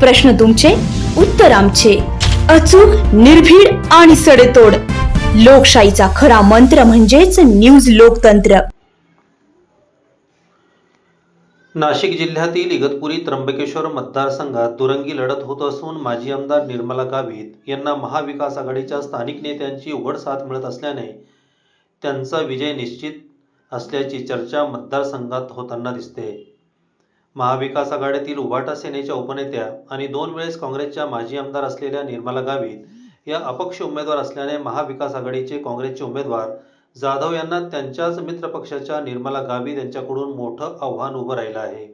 प्रश्न तुमचे उत्तर आमचे. अचूक निर्भीड आणि सडेतोड. लोकशाहीचा खरा मंत्र म्हणजेच न्यूज लोकतंत्र. नाशिक जिल्ह्यातील इगतपुरी त्र्यंबकेश्वर मतदारसंघात दुरंगी लढत होत असून माजी आमदार निर्मला गावित यांना महाविकास आघाडीच्या स्थानिक नेत्यांची उघड साथ मिळत असल्याने त्यांचा विजय निश्चित असल्याची चर्चा मतदारसंघात होताना दिसते. महाविकास आघाडीतील उभाटा सेनेच्या उपनेत्या आणि दोन वेळेस काँग्रेसच्या माजी आमदार असलेल्या निर्मला गावित या अपक्ष उमेदवार असल्याने महाविकास आघाडीचे काँग्रेसचे उमेदवार जाधव यांना त्यांच्याच मित्रपक्षाच्या निर्मला गावित यांच्याकडून मोठं आव्हान उभं राहिलं आहे.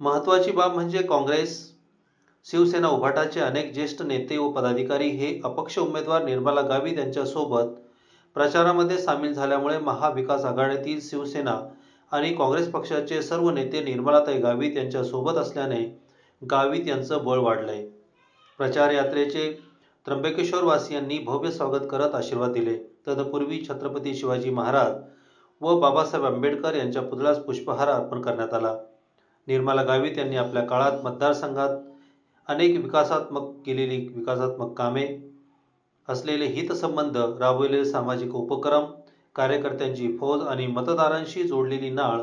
महत्त्वाची बाब म्हणजे काँग्रेस शिवसेना उभाटाचे अनेक ज्येष्ठ नेते व पदाधिकारी हे अपक्ष उमेदवार निर्मला गावित यांच्यासोबत प्रचारामध्ये सामील झाल्यामुळे महाविकास आघाडीतील शिवसेना आणि काँग्रेस पक्षाचे सर्व नेते निर्मलाताई गावित यांच्यासोबत असल्याने गावित यांचं बळ वाढलंय. प्रचार यात्रेचे त्र्यंबकेश्वरवासियांनी भव्य स्वागत करत आशीर्वाद दिले. तत्पूर्वी छत्रपती शिवाजी महाराज व बाबासाहेब आंबेडकर यांच्या पुतळ्यास पुष्पहार अर्पण करण्यात आला. निर्मला गावित यांनी आपल्या काळात मतदारसंघात अनेक विकासात्मक केलेली विकासात्मक कामे असलेले हितसंबंध राबवलेले सामाजिक उपक्रम कार्यकर्त्यांची फौज आणि मतदारांशी जोडलेली नाळ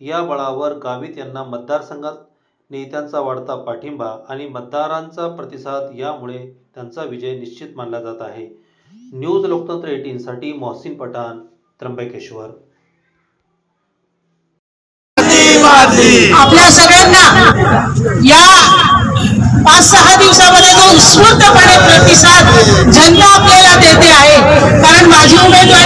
या बळावर गावित यांना मतदारसंघात नेत्यांचा वाढता पाठिंबा आणि मतदारांचा प्रतिसाद यामुळे त्यांचा विजय निश्चित मानला जात आहे. न्यूज लोकतंत्र एटीन साठी मोहसिन पठाण त्र्यंबकेश्वर. आपल्या सगळ्यांना या पाच सहा दिवसामध्ये जो उत्स्फूर्तपणे प्रतिसाद जनता आपल्याला देते आहे. कारण माझी उमेदवारी